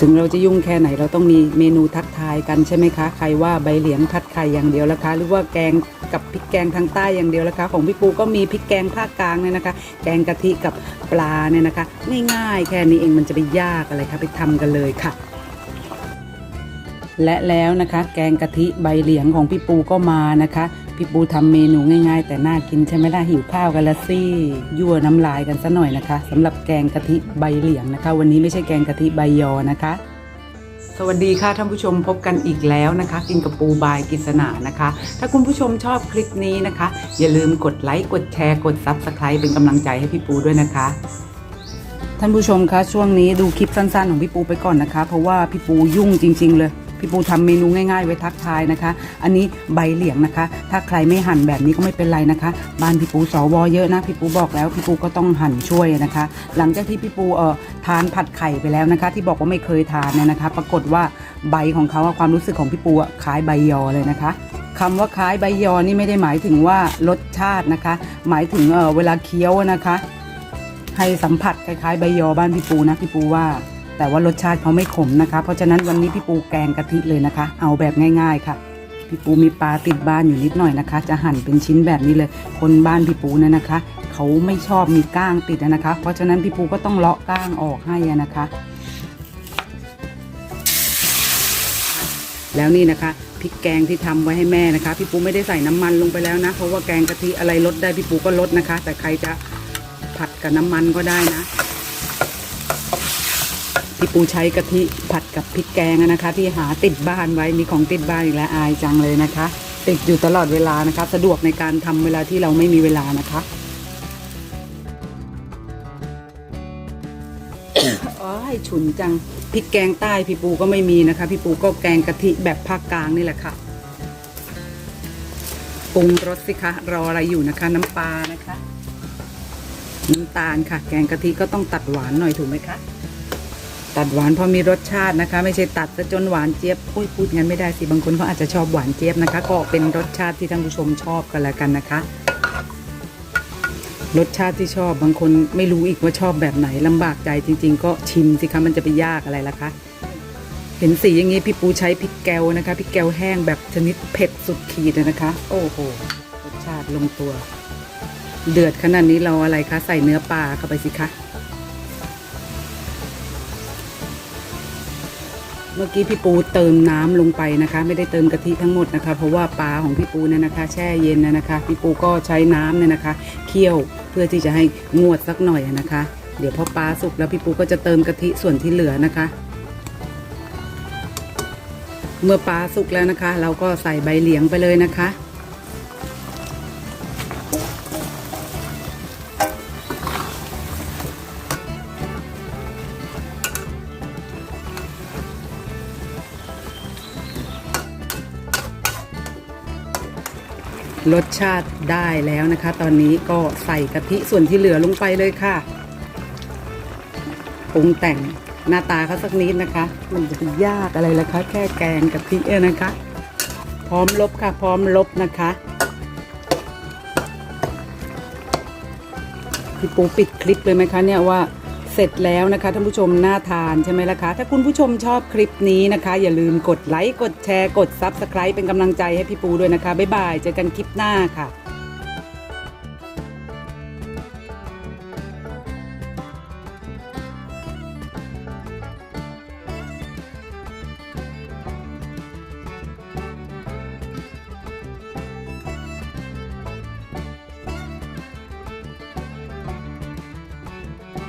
ถึงเราจะยุ่งแค่ไหนเราต้องมีเมนูทักทายกันใช่ไหมคะ ใครว่าใบเหลียงทัดไข่อย่างเดียวละคะ หรือว่าแกงกับพริกแกงทางใต้อย่างเดียวละคะ ของพี่ปูก็มีพริกแกงภาคกลางเนี่ยนะคะ แกงกะทิกับปลาเนี่ยนะคะ ง่ายๆ แค่นี้เองมันจะไปยากอะไรคะไปทำกันเลยค่ะ และแล้วนะคะ แกงกะทิใบเหลียงของพี่ปูก็มานะคะ พี่ปูทำเมนูง่าย ๆ แต่น่ากินใช่ไหมล่ะหิวข้าวกันละสิยั่วน้ำลายกันซะหน่อยนะคะสำหรับแกงกะทิใบเหลียงนะคะ วันนี้ไม่ใช่แกงกะทิใบยอนะคะ สวัสดีค่ะท่านผู้ชมพบกันอีกแล้วนะคะ กินกับปูบายกิษณานะคะ ถ้าคุณผู้ชมชอบคลิปนี้นะคะ อย่าลืมกดไลค์กดแชร์กดซับสไคร b ์เป็นกำลังใจให้พี่ปูด้วยนะคะท่านผู้ชมคะช่วงนี้ดูคลิปสั้นๆของพี่ปูไปก่อนนะคะ เพราะว่าพี่ปูยุ่งจริง ๆ เลย พี่ปูทำเมนูง่ายๆ ไว้ทักทายนะคะ อันนี้ใบเหลียงนะคะ ถ้าใครไม่หั่นแบบนี้ก็ไม่เป็นไรนะคะ บ้านพี่ปูสวเยอะนะพี่ปูบอกแล้วพี่ปูก็ต้องหั่นช่วยนะคะ หลังจากที่พี่ปูเอ่อทานผัดไข่ไปแล้วนะคะ ที่บอกว่าไม่เคยทานเนี่ยนะคะ ปรากฏว่าใบของเขาความรู้สึกของพี่ปูคล้ายใบยอเลยนะคะคำว่าคล้ายใบยอนี่ไม่ได้หมายถึงว่ารสชาตินะคะ หมายถึงเอ่อเวลาเคี้ยวนะคะให้สัมผัสคล้ายๆใบยอบ้านพี่ปูนะพี่ปูว่า แต่ว่ารสชาติเขาไม่ขมนะคะ เพราะฉะนั้นวันนี้พี่ปูแกงกะทิเลยนะคะ เอาแบบง่าย ๆ ค่ะ พี่ปูมีปลาติดบ้านอยู่นิดหน่อยนะคะ จะหั่นเป็นชิ้นแบบนี้เลย คนบ้านพี่ปูเนี่ยนะคะ เขาไม่ชอบมีก้างติดนะคะ เพราะฉะนั้นพี่ปูก็ต้องเลาะก้างออกให้นะคะ แล้วนี่นะคะพริกแกงที่ทำไว้ให้แม่นะคะ พี่ปูไม่ได้ใส่น้ำมันลงไปแล้วนะ เพราะว่าแกงกะทิอะไรลดได้พี่ปูก็ลดนะคะ แต่ใครจะผัดกับน้ำมันก็ได้นะ พี่ปูใช้กะทิผัดกับพริกแกงนะคะที่หาติดบ้านไว้มีของติดบ้านอีกแล้วอายจังเลยนะคะ ติดอยู่ตลอดเวลานะคะ สะดวกในการทำเวลาที่เราไม่มีเวลานะคะอ๋อให้ฉุนจังพริกแกงใต้พี่ปูก็ไม่มีนะคะ พี่ปูก็แกงกะทิแบบภาคกลางนี่แหละค่ะปรุงรสสิคะรออะไรอยู่นะคะ น้ำปลานะคะน้ำตาลค่ะ แกงกะทิก็ต้องตัดหวานหน่อยถูกไหมคะ ตัดหวานพอมีรสชาตินะคะ ไม่ใช่ตัดซะจนหวานเจี๊ยบพูดพูดงั้นไม่ได้สิบางคนเขาอาจจะชอบหวานเจี๊ยบนะคะ ก็เป็นรสชาติที่ท่านผู้ชมชอบกันแล้วกันนะคะ รสชาติที่ชอบบางคนไม่รู้อีกว่าชอบแบบไหนลำบากใจจริง ๆ ก็ชิมสิคะมันจะไปยากอะไรล่ะคะเห็นสีอย่างนี้พี่ปูใช้พริกแกวนะคะพริกแกวแห้งแบบชนิดเผ็ดสุดขีดนะคะ โอ้โหรสชาติลงตัว เดือดขนาดนี้เราอะไรคะใส่เนื้อปลาเข้าไปสิคะ เมื่อกี้พี่ปูเติมน้ำลงไปนะคะ ไม่ได้เติมกะทิทั้งหมดนะคะ เพราะว่าปลาของพี่ปูเนี่ยนะคะ แช่เย็นนะนะคะ พี่ปูก็ใช้น้ำเนี่ยนะคะเคี่ยวเพื่อที่จะให้งวดสักหน่อยนะคะ เดี๋ยวพอปลาสุกแล้วพี่ปูก็จะเติมกะทิส่วนที่เหลือนะคะ เมื่อปลาสุกแล้วนะคะ เราก็ใส่ใบเหลียงไปเลยนะคะ รสชาติได้แล้วนะคะ ตอนนี้ก็ใส่กะทิส่วนที่เหลือลงไปเลยค่ะปรุงแต่งหน้าตาเขาสักนิดนะคะ มันจะไปยากอะไรล่ะคะ แค่แกงกะทิเอนะคะ พร้อมลบค่ะ พร้อมลบนะคะพี่ปูปิดคลิปเลยไหมคะเนี่ยว่า เสร็จแล้วนะคะท่านผู้ชมน่าทานใช่ไหมล่ะคะ ถ้าคุณผู้ชมชอบคลิปนี้นะคะ อย่าลืมกดไลค์กดแชร์กด Subscribe เป็นกำลังใจให้พี่ปูด้วยนะคะ บ๊ายบาย เจอกันคลิปหน้าค่ะ